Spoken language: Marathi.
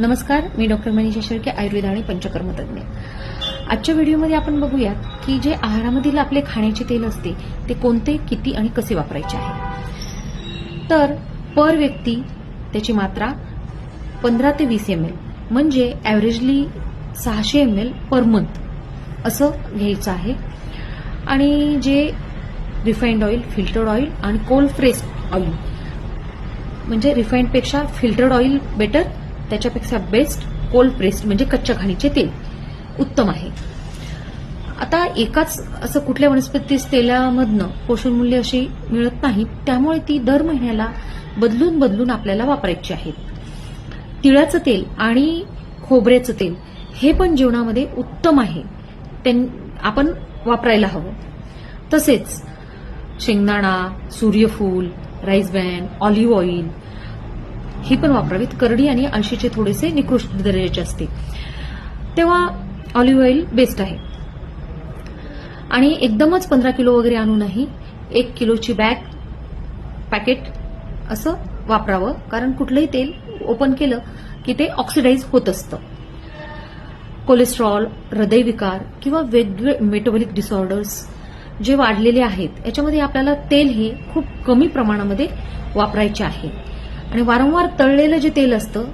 नमस्कार मी डॉक्टर मनीषा शेळके आयुर्वेद आणि पंचकर्म तज्ञ आजच्या व्हिडिओमध्ये आपण बघूयात की जे आहारामधील आपले खाण्याचे तेल असते ते कोणते किती आणि कसे वापरायचे आहे. तर पर व्यक्ती त्याची मात्रा पंधरा ते वीस एम एल म्हणजे ॲव्हरेजली सहाशे एम एल पर मंथ असं घ्यायचं आहे. आणि जे रिफाईंड ऑइल फिल्टर्ड ऑइल आणि कोल्ड फ्रेश ऑइल म्हणजे रिफाईंडपेक्षा फिल्टर्ड ऑइल बेटर त्याच्यापेक्षा बेस्ट कोल्ड प्रेस्ड म्हणजे कच्च्या घाणीचे तेल. उत्तम आहे. आता एकाच असं कुठल्या वनस्पती तेलामधनं पोषण मूल्य अशी मिळत नाही त्यामुळे ती दर महिन्याला बदलून बदलून आपल्याला वापरायची आहेत तिळाचं तेल आणि खोबऱ्याचं तेल हे पण जीवनामध्ये उत्तम आहे. त्यां- आपण वापरायला हवं. तसेच शेंगदाणा सूर्यफूल राईस बॅन ऑलिव्ह ऑइल ही पण वापरावीत. करडी आणि अळशीचे थोडेसे निकृष्ट दर्जाचे असते. तेव्हा ऑलिव्ह ऑइल बेस्ट आहे. आणि एकदमच पंधरा किलो वगैरे आणू नाही एक किलोची बॅग पॅकेट असं वापरावं. कारण कुठलंही तेल ओपन केलं की ते ऑक्सिडाईज होत असतं. कोलेस्ट्रॉल हृदयविकार किंवा वेगवेगळे मेटाबॉलिक डिसऑर्डर्स जे वाढलेले आहेत याच्यामध्ये आपल्याला तेल हे खूप कमी प्रमाणामध्ये वापरायचे आहे. आणि वारंवार तळलेलं जे तेल असतं